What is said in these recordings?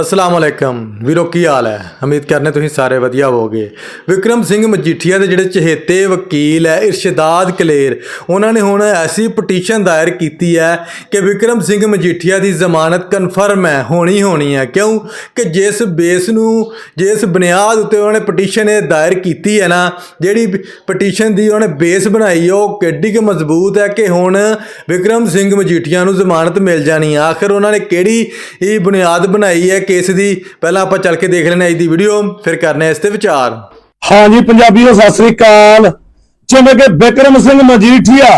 ਅਸਲਾਮ ਅਲੈਕਮ। ਵੀਰੋ ਕੀ ਹਾਲ ਹੈ? ਉਮੀਦ ਕਰਨੇ ਤੁਸੀਂ ਸਾਰੇ ਵਧੀਆ ਹੋਵੋਗੇ। ਵਿਕਰਮ ਸਿੰਘ ਮਜੀਠੀਆ ਦੇ ਜਿਹੜੇ ਚਹੇਤੇ ਵਕੀਲ ਹੈ ਇਰਸ਼ਦਾਦ ਕਲੇਰ ਉਹਨਾਂ ਨੇ ਹੁਣ ਐਸੀ ਪਟੀਸ਼ਨ ਦਾਇਰ ਕੀਤੀ ਹੈ ਕਿ ਵਿਕਰਮ ਸਿੰਘ ਮਜੀਠੀਆ ਦੀ ਜ਼ਮਾਨਤ ਕਨਫਰਮ ਹੈ ਹੋਣੀ ਹੋਣੀ ਹੈ। ਕਿਉਂ? ਕਿ ਜਿਸ ਬੇਸ ਨੂੰ ਜਿਸ ਬੁਨਿਆਦ ਉੱਤੇ ਉਹਨਾਂ ਨੇ ਪਟੀਸ਼ਨ ਇਹ ਦਾਇਰ ਕੀਤੀ ਹੈ ਨਾ ਜਿਹੜੀ ਪਟੀਸ਼ਨ ਦੀ ਉਹਨਾਂ ਨੇ ਬੇਸ ਬਣਾਈ ਹੈ, ਉਹ ਕਿੱਡੀ ਕਿ ਮਜ਼ਬੂਤ ਹੈ ਕਿ ਹੁਣ ਵਿਕਰਮ ਸਿੰਘ ਮਜੀਠੀਆ ਨੂੰ ਜ਼ਮਾਨਤ ਮਿਲ ਜਾਣੀ ਹੈ। ਆਖਰ ਉਹਨਾਂ ਨੇ ਕਿਹੜੀ ਇਹ ਬੁਨਿਆਦ ਬਣਾਈ ਹੈ ਕੇਸ ਦੀ। ਪਹਿਲਾਂ ਆਪਾਂ ਚੱਲ ਕੇ ਦੇਖ ਲੈਣੇ ਅੱਜ ਦੀ ਵੀਡੀਓ ਫਿਰ ਕਰਨੇ ਇਸ ਤੇ ਵਿਚਾਰ। ਹਾਂਜੀ, ਪੰਜਾਬੀਓ, ਸਤਿ ਸ੍ਰੀ ਅਕਾਲ। ਜਿਵੇਂ ਕਿ ਵਿਕਰਮ ਸਿੰਘ ਮਜੀਠੀਆ,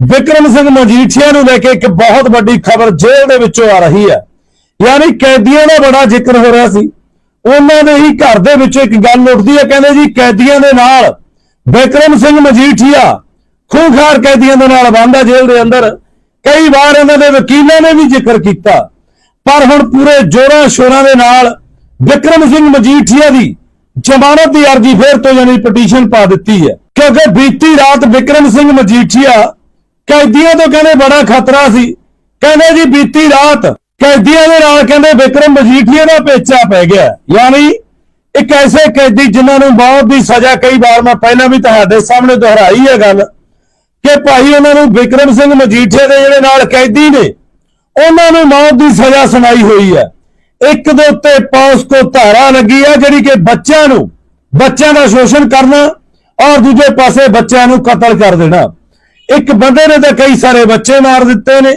ਵਿਕਰਮ ਸਿੰਘ ਮਜੀਠੀਆ ਨੂੰ ਲੈ ਕੇ ਇੱਕ ਬਹੁਤ ਵੱਡੀ ਖਬਰ ਜੇਲ੍ਹ ਦੇ ਵਿੱਚੋਂ ਆ ਰਹੀ ਹੈ। ਯਾਨੀ ਕੈਦੀਆਂ ਦਾ ਬੜਾ ਜ਼ਿਕਰ ਹੋ ਰਿਹਾ ਸੀ। ਉਹਨਾਂ ਦੇ ਹੀ ਘਰ ਦੇ ਵਿੱਚ ਇੱਕ ਗੱਲ ਉੱਠਦੀ ਹੈ, ਕਹਿੰਦੇ ਜੀ, ਕੈਦੀਆਂ ਦੇ ਨਾਲ ਵਿਕਰਮ ਸਿੰਘ ਮਜੀਠੀਆ ਖੂੰਖਾਰ ਕੈਦੀਆਂ ਦੇ ਨਾਲ ਬੰਦਾ ਜੇਲ੍ਹ ਦੇ ਅੰਦਰ। ਕਈ ਵਾਰ ਇਹਨਾਂ ਦੇ ਵਕੀਲਾਂ ਨੇ ਵੀ ਜ਼ਿਕਰ ਕੀਤਾ। ਪਰ ਹੁਣ ਪੂਰੇ ਜੋਰਾਂ ਸ਼ੋਰਾਂ ਦੇ ਨਾਲ ਵਿਕਰਮ ਸਿੰਘ ਮਜੀਠੀਆ ਦੀ ਜ਼ਮਾਨਤ ਦੀ ਅਰਜ਼ੀ ਫੇਰ ਤੋਂ ਯਾਨੀ ਪਟੀਸ਼ਨ ਪਾ ਦਿੱਤੀ ਹੈ। ਕਿਉਂਕਿ ਬੀਤੀ ਰਾਤ ਵਿਕਰਮ ਸਿੰਘ ਮਜੀਠੀਆ ਕੈਦੀਆਂ ਤੋਂ ਕਹਿੰਦੇ ਬੜਾ ਖਤਰਾ ਸੀ। ਕਹਿੰਦੇ ਜੀ ਬੀਤੀ ਰਾਤ ਕੈਦੀਆਂ ਦੇ ਨਾਲ ਕਹਿੰਦੇ ਵਿਕਰਮ ਮਜੀਠੀਆ ਦਾ ਪੇਚਾ ਪੈ ਗਿਆ। ਯਾਨੀ ਇੱਕ ਐਸੇ ਕੈਦੀ ਜਿਨ੍ਹਾਂ ਨੂੰ ਬਹੁਤ ਦੀ ਸਜ਼ਾ ਕਈ ਵਾਰ ਮੈਂ ਪਹਿਲਾਂ ਵੀ ਤੁਹਾਡੇ ਸਾਹਮਣੇ ਦੁਹਰਾਈ ਹੈ ਗੱਲ ਕਿ ਭਾਈ ਉਹਨਾਂ ਨੂੰ ਵਿਕਰਮ ਸਿੰਘ ਮਜੀਠੀਆ ਦੇ ਜਿਹੜੇ ਨਾਲ ਕੈਦੀ ਨੇ ਉਹਨਾਂ ਨੂੰ ਮੌਤ ਦੀ ਸਜ਼ਾ ਸੁਣਾਈ ਹੋਈ ਹੈ। ਇੱਕ ਦੇ ਉੱਤੇ ਪੌਸਕੋ ਧਾਰਾ ਲੱਗੀ ਹੈ, ਜਿਹੜੀ ਕਿ ਬੱਚਿਆਂ ਨੂੰ, ਬੱਚਿਆਂ ਦਾ ਸ਼ੋਸ਼ਣ ਕਰਨਾ ਔਰ ਦੂਜੇ ਪਾਸੇ ਬੱਚਿਆਂ ਨੂੰ ਕਤਲ ਕਰ ਦੇਣਾ। ਇੱਕ ਬੰਦੇ ਨੇ ਤਾਂ ਕਈ ਸਾਰੇ ਬੱਚੇ ਮਾਰ ਦਿੱਤੇ ਨੇ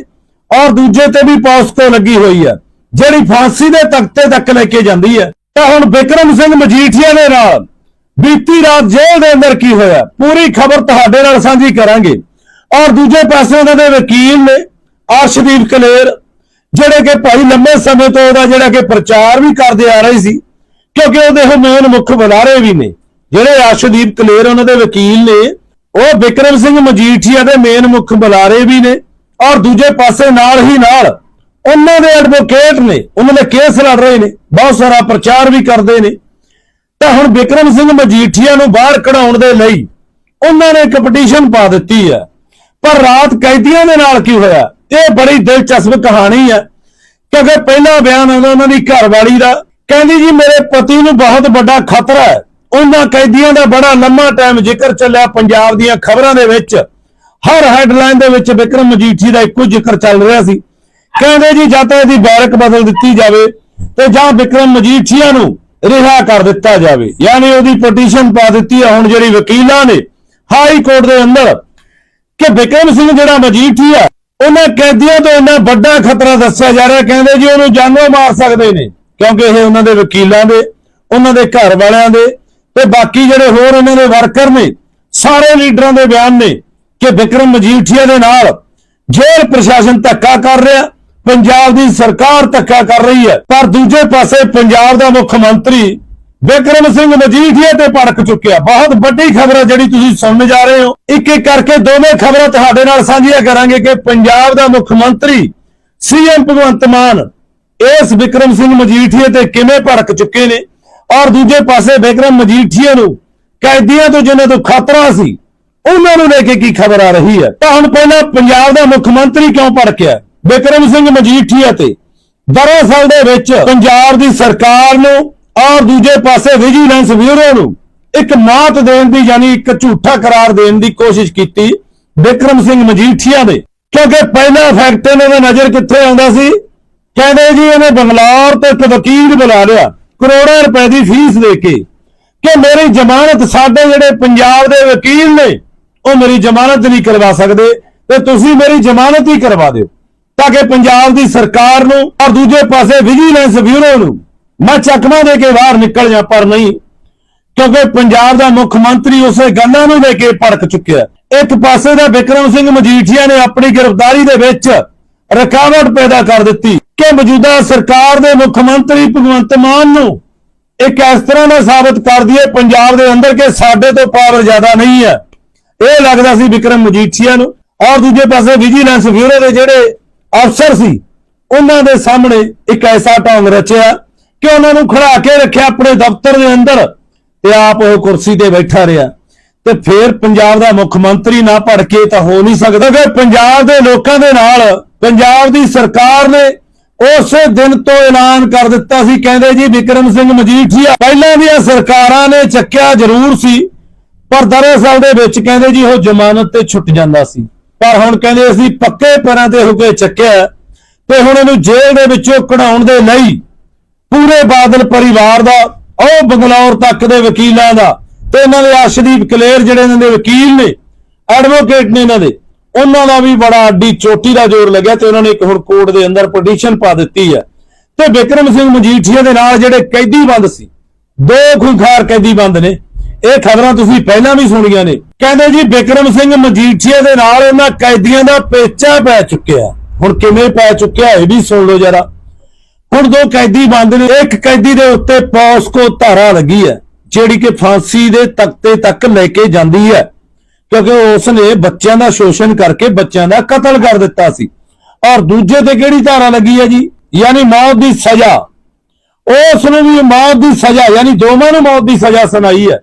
ਔਰ ਦੂਜੇ ਤੇ ਵੀ ਪੌਸਕੋ ਲੱਗੀ ਹੋਈ ਹੈ, ਜਿਹੜੀ ਫਾਂਸੀ ਦੇ ਤਖਤੇ ਤੱਕ ਲੈ ਕੇ ਜਾਂਦੀ ਹੈ। ਤਾਂ ਹੁਣ ਵਿਕਰਮ ਸਿੰਘ ਮਜੀਠੀਆ ਦੇ ਨਾਲ ਬੀਤੀ ਰਾਤ ਜੇਲ੍ਹ ਦੇ ਅੰਦਰ ਕੀ ਹੋਇਆ, ਪੂਰੀ ਖਬਰ ਤੁਹਾਡੇ ਨਾਲ ਸਾਂਝੀ ਕਰਾਂਗੇ। ਔਰ ਦੂਜੇ ਪਾਸੇ ਉਹਨਾਂ ਦੇ ਵਕੀਲ ਨੇ ਅਰਸ਼ਦੀਪ ਕਲੇਰ, ਜਿਹੜੇ ਕਿ ਭਾਈ ਲੰਮੇ ਸਮੇਂ ਤੋਂ ਉਹਦਾ ਜਿਹੜਾ ਕਿ ਪ੍ਰਚਾਰ ਵੀ ਕਰਦੇ ਆ ਰਹੇ ਸੀ, ਕਿਉਂਕਿ ਉਹਦੇ ਉਹ ਮੇਨ ਮੁੱਖ ਬੁਲਾਰੇ ਵੀ ਨੇ। ਜਿਹੜੇ ਅਰਸ਼ਦੀਪ ਕਲੇਰ ਉਹਨਾਂ ਦੇ ਵਕੀਲ ਨੇ, ਉਹ ਵਿਕਰਮ ਸਿੰਘ ਮਜੀਠੀਆ ਦੇ ਮੇਨ ਮੁੱਖ ਬੁਲਾਰੇ ਵੀ ਨੇ, ਔਰ ਦੂਜੇ ਪਾਸੇ ਨਾਲ ਹੀ ਨਾਲ ਉਹਨਾਂ ਦੇ ਐਡਵੋਕੇਟ ਨੇ, ਉਹਨਾਂ ਦੇ ਕੇਸ ਲੜ ਰਹੇ ਨੇ, ਬਹੁਤ ਸਾਰਾ ਪ੍ਰਚਾਰ ਵੀ ਕਰਦੇ ਨੇ। ਤਾਂ ਹੁਣ ਵਿਕਰਮ ਸਿੰਘ ਮਜੀਠੀਆ ਨੂੰ ਬਾਹਰ ਕਢਾਉਣ ਦੇ ਲਈ ਉਹਨਾਂ ਨੇ ਇੱਕ ਪਟੀਸ਼ਨ ਪਾ ਦਿੱਤੀ ਹੈ। ਪਰ ਰਾਤ ਕੈਦੀਆਂ ਦੇ ਨਾਲ ਕੀ ਹੋਇਆ? ਇਹ ਬੜੀ ਦਿਲਚਸਪ ਕਹਾਣੀ ਹੈ ਕਿਉਂਕਿ ਪਹਿਲਾ ਬਿਆਨ ਆਉਂਦਾ ਉਹਨਾਂ ਦੀ ਘਰਵਾਲੀ ਦਾ, ਕਹਿੰਦੀ ਜੀ ਮੇਰੇ ਪਤੀ ਨੂੰ ਬਹੁਤ ਵੱਡਾ ਖਤਰਾ ਹੈ। ਉਹਨਾਂ ਕੈਦੀਆਂ ਦਾ ਬੜਾ ਲੰਮਾ ਟਾਈਮ ਜ਼ਿਕਰ ਚੱਲਿਆ ਪੰਜਾਬ ਦੀਆਂ ਖਬਰਾਂ ਦੇ ਵਿੱਚ। ਹਰ ਹੈਡਲਾਈਨ ਦੇ ਵਿੱਚ ਵਿਕਰਮ ਮਜੀਠੀ ਦਾ ਇੱਕੋ ਜ਼ਿਕਰ ਚੱਲ ਰਿਹਾ ਸੀ। ਕਹਿੰਦੇ ਜੀ ਜਾਂ ਤਾਂ ਇਹਦੀ ਬੈਰਕ ਬਦਲ ਦਿੱਤੀ ਜਾਵੇ ਤੇ ਜਾਂ ਵਿਕਰਮ ਮਜੀਠੀਆ ਨੂੰ ਰਿਹਾ ਕਰ ਦਿੱਤਾ ਜਾਵੇ। ਯਾਨੀ ਉਹਦੀ ਪਟੀਸ਼ਨ ਪਾ ਦਿੱਤੀ ਹੈ ਹੁਣ ਜਿਹੜੀ ਵਕੀਲਾਂ ਨੇ ਹਾਈ ਕੋਰਟ ਦੇ ਅੰਦਰ ਕਿ ਵਿਕਰਮ ਸਿੰਘ ਜਿਹੜਾ ਮਜੀਠੀਆ ਉਹਨਾਂ ਕੈਦੀਆਂ ਤੋਂ ਇੰਨਾ ਵੱਡਾ ਖਤਰਾ ਦੱਸਿਆ ਜਾ ਰਿਹਾ, ਕਹਿੰਦੇ ਜੀ ਉਹਨੂੰ ਜਾਨੋਂ ਮਾਰ ਸਕਦੇ ਨੇ, ਕਿਉਂਕਿ ਇਹ ਉਹਨਾਂ ਦੇ ਵਕੀਲਾਂ ਦੇ, ਉਹਨਾਂ ਦੇ ਘਰ ਵਾਲਿਆਂ ਦੇ ਤੇ ਬਾਕੀ ਜਿਹੜੇ ਹੋਰ ਉਹਨਾਂ ਦੇ ਵਰਕਰ ਨੇ, ਸਾਰੇ ਲੀਡਰਾਂ ਦੇ ਬਿਆਨ ਨੇ ਕਿ ਵਿਕਰਮ ਮਜੀਠੀਆ ਦੇ ਨਾਲ ਜੇਲ੍ਹ ਪ੍ਰਸ਼ਾਸਨ ਧੱਕਾ ਕਰ ਰਿਹਾ, ਪੰਜਾਬ ਦੀ ਸਰਕਾਰ ਧੱਕਾ ਕਰ ਰਹੀ ਹੈ। ਪਰ ਦੂਜੇ ਪਾਸੇ ਪੰਜਾਬ ਦਾ ਮੁੱਖ ਮੰਤਰੀ ਵਿਕਰਮ ਸਿੰਘ ਮਜੀਠੀਆ ਤੇ ਭੜਕ ਚੁੱਕਿਆ। ਬਹੁਤ ਵੱਡੀ ਖਬਰ ਹੈ ਜਿਹੜੀ ਤੁਸੀਂ ਸੁਣਨ ਜਾ ਰਹੇ ਹੋ। ਇੱਕ ਇੱਕ ਕਰਕੇ ਦੋਵੇਂ ਖਬਰਾਂ ਤੁਹਾਡੇ ਨਾਲ ਸਾਂਝੀਆਂ ਕਰਾਂਗੇ ਕਿ ਪੰਜਾਬ ਦਾ ਮੁੱਖ ਮੰਤਰੀ, ਸੀਐਮ ਭਗਵੰਤ ਮਾਨ, ਇਸ ਵਿਕਰਮ ਸਿੰਘ ਮਜੀਠੀਆ ਤੇ ਕਿਵੇਂ ਭੜਕ ਚੁੱਕੇ ਨੇ? ਔਰ ਦੂਜੇ ਪਾਸੇ ਵਿਕਰਮ ਮਜੀਠੀਆ ਨੂੰ, ਕੈਦੀਆਂ ਤੋਂ ਜਿਨ੍ਹਾਂ ਤੋਂ ਖਤਰਾ ਸੀ, ਉਹਨਾਂ ਨੂੰ ਲੈ ਕੇ ਕੀ ਖਬਰ ਆ ਰਹੀ ਹੈ? ਤਾਂ ਹੁਣ ਪਹਿਲਾਂ ਪੰਜਾਬ ਦਾ ਮੁੱਖ ਮੰਤਰੀ ਕਿਉਂ ਭੜਕਿਆ? ਵਿਕਰਮ ਸਿੰਘ ਮਜੀਠੀਆ ਤੇ, ਦਰਅਸਲ ਦੇ ਵਿੱਚ ਪੰਜਾਬ ਦੀ ਸਰਕਾਰ ਨੂੰ ਔਰ ਦੂਜੇ ਪਾਸੇ ਵਿਜੀਲੈਂਸ ਬਿਊਰੋ ਨੂੰ ਇੱਕ ਮਾਤ ਦੇਣ ਦੀ ਯਾਨੀ ਇੱਕ ਝੂਠਾ ਕਰਾਰ ਦੇਣ ਦੀ ਕੋਸ਼ਿਸ਼ ਕੀਤੀ ਵਿਕਰਮ ਸਿੰਘ ਮਜੀਠੀਆ ਨੇ। ਕਿਉਂਕਿ ਪਹਿਲਾ ਫੈਕਟ ਇਹਨਾਂ ਦਾ ਨਜ਼ਰ ਕਿੱਥੇ ਆਉਂਦਾ ਸੀ? ਕਹਿੰਦੇ ਜੀ ਇਹਨੇ ਬੰਗਲੌਰ ਤੋਂ ਇੱਕ ਵਕੀਲ ਬੁਲਾ ਲਿਆ, ਕਰੋੜਾਂ ਰੁਪਏ ਦੀ ਫੀਸ ਦੇ ਕੇ। ਕਿ ਮੇਰੀ ਜ਼ਮਾਨਤ ਸਾਡੇ ਜਿਹੜੇ ਪੰਜਾਬ ਦੇ ਵਕੀਲ ਨੇ, ਉਹ ਮੇਰੀ ਜ਼ਮਾਨਤ ਨਹੀਂ ਕਰਵਾ ਸਕਦੇ, ਤੇ ਤੁਸੀਂ ਮੇਰੀ ਜ਼ਮਾਨਤ ਹੀ ਕਰਵਾ ਦਿਓ, ਤਾਂ ਕਿ ਪੰਜਾਬ ਦੀ ਸਰਕਾਰ ਨੂੰ ਔਰ ਦੂਜੇ ਪਾਸੇ ਵਿਜੀਲੈਂਸ ਬਿਊਰੋ ਨੂੰ ਮੈਂ ਚੱਕਮਾ ਦੇ ਕੇ ਬਾਹਰ ਨਿਕਲ ਜਾ, ਪਰ ਨਹੀਂ। ਕਿਉਂਕਿ ਪੰਜਾਬ ਦਾ ਮੁੱਖ ਮੰਤਰੀ ਉਸੇ ਗੱਲਾਂ ਨੂੰ ਲੈ ਕੇ ਭੜਕ ਚੁੱਕਿਆ ਇੱਕ ਪਾਸੇ ਦਾ ਵਿਕਰਮ ਸਿੰਘ ਮਜੀਠੀਆ ਨੇ ਆਪਣੀ ਗ੍ਰਿਫਤਾਰੀ ਦੇ ਵਿੱਚ ਰੁਕਾਵਟ ਪੈਦਾ ਕਰ ਦਿੱਤੀ ਕਿ ਮੌਜੂਦਾ ਸਰਕਾਰ ਦੇ ਮੁੱਖ ਮੰਤਰੀ ਭਗਵੰਤ ਮਾਨ ਨੂੰ ਇੱਕ ਇਸ ਤਰ੍ਹਾਂ ਦਾ ਸਾਬਤ ਕਰ ਦਈਏ, ਪੰਜਾਬ ਦੇ ਅੰਦਰ ਕਿ ਸਾਡੇ ਤੋਂ ਪਾਵਰ ਜ਼ਿਆਦਾ ਨਹੀਂ ਹੈ। ਇਹ ਲੱਗਦਾ ਸੀ ਵਿਕਰਮ ਮਜੀਠੀਆ ਨੂੰ। ਔਰ ਦੂਜੇ ਪਾਸੇ ਵਿਜੀਲੈਂਸ ਬਿਊਰੋ ਦੇ ਜਿਹੜੇ ਅਫਸਰ ਸੀ, ਉਹਨਾਂ ਦੇ ਸਾਹਮਣੇ ਇੱਕ ਐਸਾ ਢੰਗ ਰਚਿਆ। ਕਿ ਉਹਨਾਂ ਨੂੰ ਖੜਾ ਕੇ ਰੱਖਿਆ ਆਪਣੇ ਦਫ਼ਤਰ ਦੇ ਅੰਦਰ ਤੇ ਆਪ ਉਹ ਕੁਰਸੀ ਤੇ ਬੈਠਾ ਰਿਹਾ। ਤੇ ਫਿਰ ਪੰਜਾਬ ਦਾ ਮੁੱਖ ਮੰਤਰੀ ਨਾ ਭੜਕੇ ਤਾਂ ਹੋ ਨਹੀਂ ਸਕਦਾ। ਫਿਰ ਪੰਜਾਬ ਦੇ ਲੋਕਾਂ ਦੇ ਨਾਲ ਪੰਜਾਬ ਦੀ ਸਰਕਾਰ ਨੇ ਉਸੇ ਦਿਨ ਤੋਂ ਐਲਾਨ ਕਰ ਦਿੱਤਾ ਸੀ। ਕਹਿੰਦੇ ਜੀ, ਵਿਕਰਮ ਸਿੰਘ ਮਜੀਠੀਆ ਪਹਿਲਾਂ ਦੀਆਂ ਸਰਕਾਰਾਂ ਨੇ ਚੱਕਿਆ ਜ਼ਰੂਰ ਸੀ, ਪਰ ਦਰਅਸਲ ਦੇ ਵਿੱਚ ਕਹਿੰਦੇ ਜੀ, ਉਹ ਜ਼ਮਾਨਤ ਤੇ ਛੁੱਟ ਜਾਂਦਾ ਸੀ। ਪਰ ਹੁਣ ਕਹਿੰਦੇ ਅਸੀਂ ਪੱਕੇ ਪੈਰਾਂ ਤੇ ਹੋ ਕੇ ਚੱਕਿਆ ਤੇ ਹੁਣ ਇਹਨੂੰ ਜੇਲ੍ਹ ਦੇ ਵਿੱਚੋਂ ਕਢਾਉਣ ਦੇ ਲਈ ਪੂਰੇ ਬਾਦਲ ਪਰਿਵਾਰ ਦਾ, ਉਹ ਬੰਗਲੌਰ ਤੱਕ ਦੇ ਵਕੀਲਾਂ ਦਾ ਤੇ ਇਹਨਾਂ ਦੇ ਅਰਸ਼ਦੀਪ ਕਲੇਰ ਜਿਹੜੇ ਇਹਨਾਂ ਦੇ ਵਕੀਲ ਨੇ ਐਡਵੋਕੇਟ ਨੇ ਇਹਨਾਂ ਦੇ, ਉਹਨਾਂ ਦਾ ਵੀ ਬੜਾ ਅੱਡੀ ਚੋਟੀ ਦਾ ਜ਼ੋਰ ਲੱਗਿਆ ਤੇ ਉਹਨਾਂ ਨੇ ਇੱਕ ਹੁਣ ਕੋਰਟ ਦੇ ਅੰਦਰ ਪਟੀਸ਼ਨ ਪਾ ਦਿੱਤੀ ਹੈ। ਤੇ ਵਿਕਰਮ ਸਿੰਘ ਮਜੀਠੀਆ ਦੇ ਨਾਲ ਜਿਹੜੇ ਕੈਦੀ ਬੰਦ ਸੀ, ਦੋ ਖੁੰਖਾਰ ਕੈਦੀ ਬੰਦ ਨੇ। ਇਹ ਖਬਰਾਂ ਤੁਸੀਂ ਪਹਿਲਾਂ ਵੀ ਸੁਣੀਆਂ ਨੇ। ਕਹਿੰਦੇ ਜੀ, ਵਿਕਰਮ ਸਿੰਘ ਮਜੀਠੀਆ ਦੇ ਨਾਲ ਉਹਨਾਂ ਕੈਦੀਆਂ ਦਾ ਪੇਚਾ ਪੈ ਚੁੱਕਿਆ। ਹੁਣ ਕਿਵੇਂ ਪੈ ਚੁੱਕਿਆ, ਇਹ ਵੀ ਸੁਣ ਲਓ ਜਰਾ। ਹੁਣ ਦੋ ਕੈਦੀ ਬੰਦ ਨੇ, ਇੱਕ ਕੈਦੀ ਦੇ ਉੱਤੇ ਪੌਸਕੋ ਧਾਰਾ ਲੱਗੀ ਹੈ, ਜਿਹੜੀ ਕਿ ਫਾਂਸੀ ਦੇ ਤਖਤੇ ਤੱਕ ਲੈ ਕੇ ਜਾਂਦੀ ਹੈ। ਕਿਉਂਕਿ ਉਸ ਨੇ ਬੱਚਿਆਂ ਦਾ ਸ਼ੋਸ਼ਣ ਕਰਕੇ ਬੱਚਿਆਂ ਦਾ ਕਤਲ ਕਰ ਦਿੱਤਾ ਸੀ। ਔਰ ਦੂਜੇ ਤੇ ਕਿਹੜੀ ਧਾਰਾ ਲੱਗੀ ਹੈ ਜੀ? ਯਾਨੀ ਮੌਤ ਦੀ ਸਜ਼ਾ। ਉਸ ਨੂੰ ਵੀ ਮੌਤ ਦੀ ਸਜ਼ਾ, ਯਾਨੀ ਦੋਵਾਂ ਨੂੰ ਮੌਤ ਦੀ ਸਜ਼ਾ ਸੁਣਾਈ ਹੈ।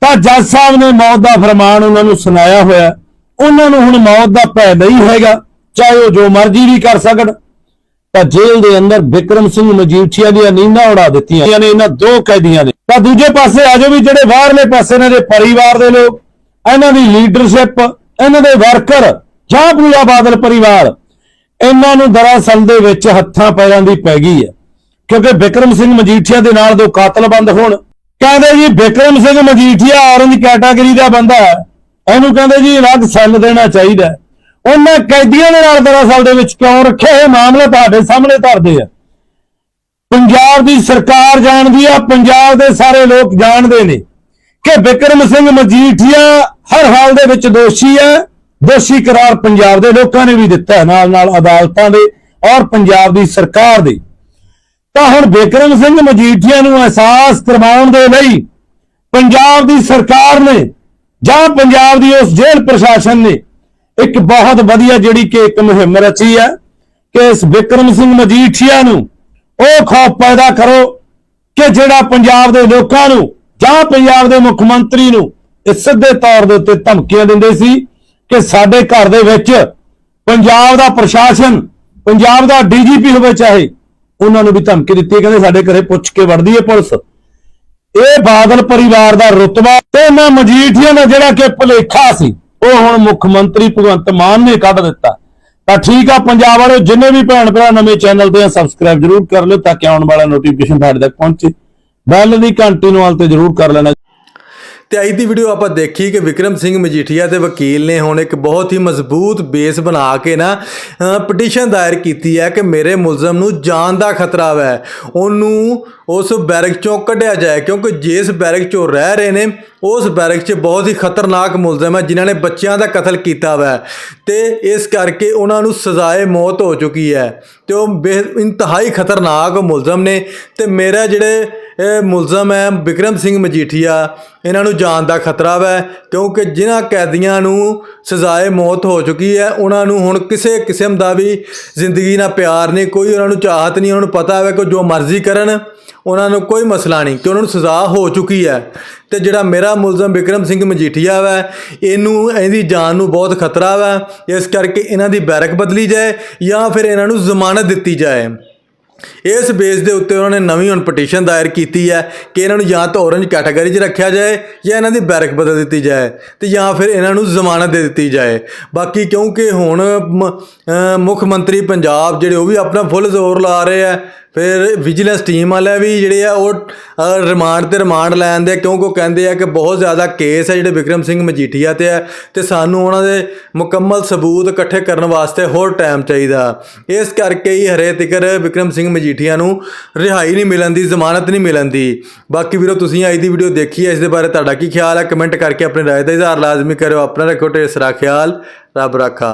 ਤਾਂ ਜੱਜ ਸਾਹਿਬ ਨੇ ਮੌਤ ਦਾ ਫਰਮਾਨ ਉਹਨਾਂ ਨੂੰ ਸੁਣਾਇਆ ਹੋਇਆ। ਉਹਨਾਂ ਨੂੰ ਹੁਣ ਮੌਤ ਦਾ ਭੈ ਨਹੀਂ ਹੈਗਾ, ਚਾਹੇ ਉਹ ਜੋ ਮਰਜ਼ੀ ਵੀ ਕਰ ਸਕਣ। ਤਾਂ ਜੇਲ੍ਹ ਦੇ ਅੰਦਰ ਬਿਕਰਮ ਸਿੰਘ ਮਜੀਠੀਆ ਦੀਆਂ ਨੀਂਦਾਂ ਉਡਾ ਦਿੱਤੀਆਂ ਨੇ, ਇਹਨਾਂ ਦੋ ਕੈਦੀਆਂ ਨੇ। ਤਾਂ ਦੂਜੇ ਪਾਸੇ ਆਜੋ ਵੀ ਜਿਹੜੇ ਬਾਹਰਲੇ ਪਾਸੇ ਇਹਨਾਂ ਦੇ ਪਰਿਵਾਰ ਦੇ ਲੋਕ, ਇਹਨਾਂ ਦੀ ਲੀਡਰਸ਼ਿਪ ਇਹਨਾਂ ਦੇ ਵਰਕਰ ਜਾਂ ਪੂਰਾ ਬਾਦਲ ਪਰਿਵਾਰ, ਇਹਨਾਂ ਨੂੰ ਦਰਅਸਲ ਦੇ ਵਿੱਚ ਹੱਥਾਂ ਪੈਰਾਂ ਦੀ ਪੈ ਗਈ ਹੈ। ਕਿਉਂਕਿ ਬਿਕਰਮ ਸਿੰਘ ਮਜੀਠੀਆ ਦੇ ਨਾਲ ਦੋ ਕਾਤਲ ਬੰਦ ਹੋਣ। ਕਹਿੰਦੇ ਜੀ ਬਿਕਰਮ ਸਿੰਘ ਮਜੀਠੀਆ ਔਰੰਜ ਕੈਟਾਗਰੀ ਦਾ ਬੰਦਾ ਹੈ। ਇਹਨੂੰ ਕਹਿੰਦੇ ਜੀ ਅਲੱਗ ਸੈੱਲ ਦੇਣਾ ਚਾਹੀਦਾ ਉਹਨਾਂ ਕੈਦੀਆਂ ਦੇ ਨਾਲ ਦਰਅਸਲ ਦੇ ਵਿੱਚ ਕਿਉਂ ਰੱਖਿਆ ਇਹ ਮਾਮਲਾ ਤੁਹਾਡੇ ਸਾਹਮਣੇ ਧਰਦੇ ਆ। ਪੰਜਾਬ ਦੀ ਸਰਕਾਰ ਜਾਣਦੀ ਆ, ਪੰਜਾਬ ਦੇ ਸਾਰੇ ਲੋਕ ਜਾਣਦੇ ਨੇ ਕਿ ਵਿਕਰਮ ਸਿੰਘ ਮਜੀਠੀਆ ਹਰ ਹਾਲ ਦੇ ਵਿੱਚ ਦੋਸ਼ੀ ਹੈ ਦੋਸ਼ੀ ਕਰਾਰ ਪੰਜਾਬ ਦੇ ਲੋਕਾਂ ਨੇ ਵੀ ਦਿੱਤਾ ਨਾਲ ਨਾਲ ਅਦਾਲਤਾਂ ਦੇ ਔਰ ਪੰਜਾਬ ਦੀ ਸਰਕਾਰ ਦੇ। ਤਾਂ ਹੁਣ ਵਿਕਰਮ ਸਿੰਘ ਮਜੀਠੀਆ ਨੂੰ ਅਹਿਸਾਸ ਕਰਵਾਉਣ ਦੇ ਲਈ ਪੰਜਾਬ ਦੀ ਸਰਕਾਰ ਨੇ ਜਾਂ ਪੰਜਾਬ ਦੀ ਉਸ ਜੇਲ੍ਹ ਪ੍ਰਸ਼ਾਸਨ ਨੇ ਇੱਕ ਬਹੁਤ ਵਧੀਆ ਜਿਹੜੀ ਕਿ ਇੱਕ ਮੁਹਿੰਮ ਰਚੀ ਹੈ ਕਿ ਇਸ ਵਿਕਰਮ ਸਿੰਘ ਮਜੀਠੀਆ ਨੂੰ ਉਹ ਖੌਫ ਪੈਦਾ ਕਰੋ ਕਿ ਜਿਹੜਾ ਪੰਜਾਬ ਦੇ ਲੋਕਾਂ ਨੂੰ ਜਾਂ ਪੰਜਾਬ ਦੇ ਮੁੱਖ ਮੰਤਰੀ ਨੂੰ ਇਹ ਸਿੱਧੇ ਤੌਰ ਦੇ ਉੱਤੇ ਧਮਕੀਆਂ ਦਿੰਦੇ ਸੀ ਕਿ ਸਾਡੇ ਘਰ ਦੇ ਵਿੱਚ ਪੰਜਾਬ ਦਾ ਪ੍ਰਸ਼ਾਸਨ, ਪੰਜਾਬ ਦਾ ਡੀਜੀਪੀ ਹੋਵੇ ਚਾਹੇ, ਉਹਨਾਂ ਨੂੰ ਵੀ ਧਮਕੀ ਦਿੱਤੀ ਕਹਿੰਦੇ ਸਾਡੇ ਘਰੇ ਪੁੱਛ ਕੇ ਵੜਦੀ ਹੈ ਪੁਲਿਸ। ਇਹ ਬਾਦਲ ਪਰਿਵਾਰ ਦਾ ਰੁਤਬਾ ਤੇ ਇਹਨਾਂ ਮਜੀਠੀਆ ਦਾ ਜਿਹੜਾ ਕਿ ਭੁਲੇਖਾ ਸੀ। ਉਹ ਹੁਣ ਮੁੱਖ ਮੰਤਰੀ ਭਗਵੰਤ ਮਾਨ ਨੇ ਕੱਢ ਦਿੱਤਾ। ਤਾਂ ਠੀਕ ਆ, ਪੰਜਾਬ ਵਾਲਿਓ, ਜਿੰਨੇ ਵੀ ਭੈਣ ਭਰਾ ਨਵੇਂ ਚੈਨਲ ਤੇ ਆ, ਸਬਸਕ੍ਰਾਈਬ ਜਰੂਰ ਕਰ ਲਿਓ ਤਾਂ ਕਿ ਆਉਣ ਵਾਲਾ ਨੋਟੀਫਿਕੇਸ਼ਨ ਤੁਹਾਡੇ ਤੱਕ ਪਹੁੰਚੇ। ਬੈਲ ਦੀ ਘੰਟੀ ਨੂੰ ਆਲ ਤੇ ਜਰੂਰ ਕਰ ਲੈਣਾ। ਤੇ ਅੱਜ ਦੀ ਵੀਡੀਓ ਆਪਾਂ ਦੇਖੀ ਕਿ ਵਿਕਰਮ ਸਿੰਘ ਮਜੀਠੀਆ ਦੇ ਵਕੀਲ ਨੇ ਹੁਣ ਇੱਕ ਬਹੁਤ ਹੀ ਮਜ਼ਬੂਤ ਬੇਸ ਬਣਾ ਕੇ ਨਾ ਪਟੀਸ਼ਨ ਦਾਇਰ ਕੀਤੀ ਹੈ ਕਿ ਮੇਰੇ ਮੁਲਜ਼ਮ ਨੂੰ ਜਾਨ ਦਾ ਖਤਰਾ ਹੈ ਉਹਨੂੰ ਉਸ ਬੈਰਕ ਚੋਂ ਕੱਢਿਆ ਜਾਏ, ਕਿਉਂਕਿ ਜਿਸ ਬੈਰਕ ਚੋਂ ਰਹਿ ਰਹੇ ਨੇ, ਉਸ ਬੈਰਕ 'ਚ ਬਹੁਤ ਹੀ ਖਤਰਨਾਕ ਮੁਲਜ਼ਮ ਹੈ, ਜਿਨ੍ਹਾਂ ਨੇ ਬੱਚਿਆਂ ਦਾ ਕਤਲ ਕੀਤਾ ਵਾ। ਹੈ ਤੇ ਇਸ ਕਰਕੇ ਉਹਨਾਂ ਨੂੰ ਸਜ਼ਾਏ ਮੌਤ ਹੋ ਚੁੱਕੀ ਹੈ। ਤੇ ਉਹ ਬੇ, ਇੰਤਹਾਈ ਖਤਰਨਾਕ ਮੁਲਜ਼ਮ ਨੇ ਤੇ ਮੇਰਾ ਜਿਹੜੇ ਇਹ ਮੁਲਜ਼ਮ ਹੈ ਵਿਕਰਮ ਸਿੰਘ ਮਜੀਠੀਆ। ਇਹਨਾਂ ਨੂੰ ਜਾਨ ਦਾ ਖਤਰਾ ਹੈ ਕਿਉਂਕਿ ਜਿਨ੍ਹਾਂ ਕੈਦੀਆਂ ਨੂੰ ਸਜ਼ਾਏ ਮੌਤ ਹੋ ਚੁੱਕੀ ਹੈ, ਉਹਨਾਂ ਨੂੰ ਹੁਣ ਕਿਸੇ ਕਿਸਮ ਦਾ ਵੀ ਜ਼ਿੰਦਗੀ ਨਾਲ ਪਿਆਰ ਨਹੀਂ, ਕੋਈ ਉਹਨਾਂ ਨੂੰ ਚਾਹਤ ਨਹੀਂ, ਉਹਨਾਂ ਨੂੰ ਪਤਾ ਹੈ ਕਿ ਜੋ ਮਰਜ਼ੀ ਕਰਨ, ਉਹਨਾਂ ਨੂੰ ਕੋਈ ਮਸਲਾ ਨਹੀਂ, ਕਿ ਉਹਨਾਂ ਨੂੰ ਸਜ਼ਾ ਹੋ ਚੁੱਕੀ ਹੈ। ਤੇ ਜਿਹੜਾ ਮੇਰਾ ਮੁਲਜ਼ਮ ਵਿਕਰਮ ਸਿੰਘ ਮਜੀਠੀਆ ਵਾ, ਇਹਨੂੰ, ਇਹਦੀ ਜਾਨ ਨੂੰ ਬਹੁਤ ਖਤਰਾ ਵਾ, ਇਸ ਕਰਕੇ ਇਹਨਾਂ ਦੀ ਬੈਰਕ ਬਦਲੀ ਜਾਏ ਜਾਂ ਫਿਰ ਇਹਨਾਂ ਨੂੰ ਜ਼ਮਾਨਤ ਦਿੱਤੀ ਜਾਏ। ਇਸ ਬੇਸ ਦੇ ਉੱਤੇ ਉਹਨਾਂ ਨੇ ਨਵੀਂ ਹੁਣ ਪਟੀਸ਼ਨ ਦਾਇਰ ਕੀਤੀ ਹੈ ਕਿ ਇਹਨਾਂ ਨੂੰ ਜਾਂ ਤਾਂ ਔਰੰਜ ਕੈਟਾਗਰੀ 'ਚ ਰੱਖਿਆ ਜਾਏ ਜਾਂ ਇਹਨਾਂ ਦੀ ਬੈਰਕ ਬਦਲ ਦਿੱਤੀ ਜਾਏ ਤੇ ਜਾਂ ਫਿਰ ਇਹਨਾਂ ਨੂੰ ਜ਼ਮਾਨਤ ਦੇ ਦਿੱਤੀ ਜਾਏ। ਬਾਕੀ ਕਿਉਂਕਿ ਹੁਣ ਮ- ਮੁੱਖ ਮੰਤਰੀ ਪੰਜਾਬ ਜਿਹੜੇ ਉਹ ਵੀ ਆਪਣਾ ਫੁੱਲ ਜ਼ੋਰ ਲਾ ਰਹੇ ਆ ਫਿਰ ਵਿਜੀਲੈਂਸ ਟੀਮ ਵਾਲੇ ਵੀ ਜਿਹੜੇ ਆ, ਉਹ ਰਿਮਾਂਡ ਤੇ ਰਿਮਾਂਡ ਲੈਣ ਦੇ, ਕਿਉਂਕਿ ਉਹ ਕਹਿੰਦੇ ਆ ਕਿ ਬਹੁਤ ਜ਼ਿਆਦਾ ਕੇਸ ਹੈ ਜਿਹੜੇ ਵਿਕਰਮ ਸਿੰਘ ਮਜੀਠੀਆ ਤੇ ਹੈ ਤੇ ਸਾਨੂੰ ਉਹਨਾਂ ਦੇ ਮੁਕੰਮਲ ਸਬੂਤ ਇਕੱਠੇ ਕਰਨ ਵਾਸਤੇ ਹੋਰ ਟਾਈਮ ਚਾਹੀਦਾ। ਇਸ ਕਰਕੇ ਹੀ ਹਰੇ ਤਿਕਰ ਵਿਕਰਮ ਸਿੰਘ ਮਜੀਠੀਆ ਨੂੰ ਰਿਹਾਈ ਨਹੀਂ ਮਿਲਣ ਦੀ, ਜ਼ਮਾਨਤ ਨਹੀਂ ਮਿਲਣ ਦੀ। ਬਾਕੀ ਵੀਰੋ, ਤੁਸੀਂ ਅੱਜ ਦੀ ਵੀਡੀਓ ਦੇਖੀ ਹੈ ਇਸ ਦੇ ਬਾਰੇ ਤੁਹਾਡਾ ਕੀ ਖਿਆਲ ਹੈ ਕਮੈਂਟ ਕਰਕੇ ਆਪਣੀ ਰਾਏ ਦਾ ਇਜ਼ਹਾਰ ਲਾਜ਼ਮੀ ਕਰਿਓ, ਆਪਣਾ ਰੱਖੋ ਢੇਰ ਸਾਰਾ ਖਿਆਲ। ਰੱਬ ਰਾਖਾ।